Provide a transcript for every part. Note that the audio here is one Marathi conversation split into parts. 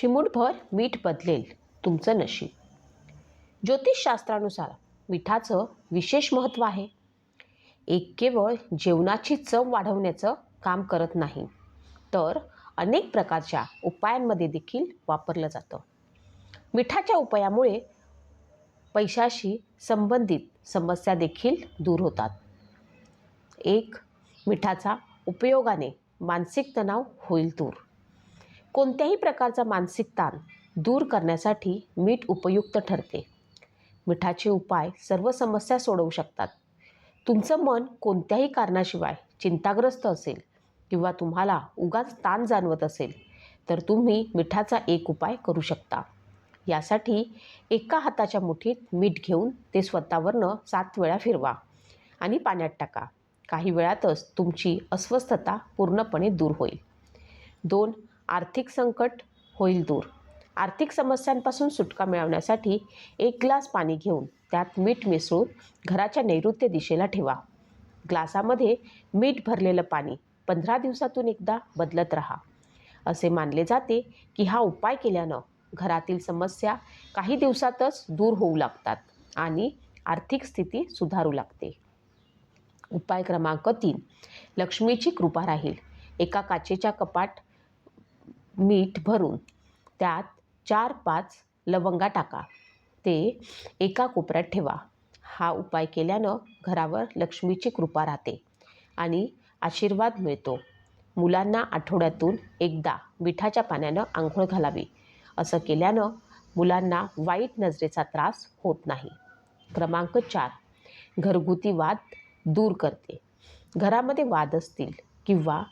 चिमूटभर मीठ बदलेल तुमचं नशीब. ज्योतिषशास्त्रानुसार मिठाचं विशेष महत्त्व आहे. एक केवळ जेवणाची चव वाढवण्याचं काम करत नाही तर अनेक प्रकारच्या उपायांमध्ये देखील वापरलं जातं. मिठाच्या उपायामुळे पैशाशी संबंधित समस्या देखील दूर होतात. एक मिठाचा उपयोगाने मानसिक तणाव होईल दूर. कोणत्याही प्रकारचा मानसिक ताण दूर करण्यासाठी मीठ उपयुक्त ठरते. मिठाचे उपाय सर्व समस्या सोडवू शकतात. तुमचं मन कोणत्याही कारणाशिवाय चिंताग्रस्त असेल किंवा तुम्हाला उगाच ताण जाणवत असेल तर तुम्ही मिठाचा एक उपाय करू शकता. यासाठी एका हाताच्या मुठीत मीठ घेऊन ते स्वतःवरनं सात वेळा फिरवा आणि पाण्यात टाका. काही वेळातच तुमची अस्वस्थता पूर्णपणे दूर होईल. दोन आर्थिक संकट होईल दूर. आर्थिक समस्यांपासून सुटका मिळवण्यासाठी एक ग्लास पाणी घेऊन त्यात मीठ मिसळून घराच्या नैऋत्य दिशेला ठेवा. ग्लासामध्ये मीठ भरलेलं पाणी पंधरा दिवसातून एकदा बदलत राहा. असे मानले जाते की हा उपाय केल्यानं घरातील समस्या काही दिवसातच दूर होऊ लागतात आणि आर्थिक स्थिती सुधारू लागते. उपाय क्रमांक तीन. लक्ष्मीची कृपा राहील. एका काचेच्या कपाट मीठ भरून त्यात चार पाच लवंगा टाका. ते एका कोपऱ्यात ठेवा. हा उपाय केल्यानं घरावर लक्ष्मीची कृपा राहते आणि आशीर्वाद मिळतो. मुलांना आठवड्यातून एकदा मिठाच्या पाण्यानं आंघोळ घालावी. असं केल्यानं मुलांना वाईट नजरेचा त्रास होत नाही. क्रमांक चार. घरगुती वाद दूर करते. घरामध्ये वाद असतील किंवा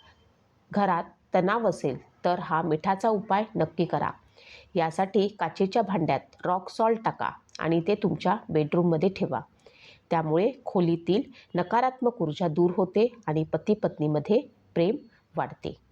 घरात तणाव असेल तर हा मिठाचा उपाय नक्की करा. यासाठी काचेच्या भांड्यात रॉक सॉल्ट टाका आणि ते तुमच्या बेडरूममध्ये ठेवा. त्यामुळे खोलीतील नकारात्मक ऊर्जा दूर होते आणि पती पत्नीमध्ये प्रेम वाढते.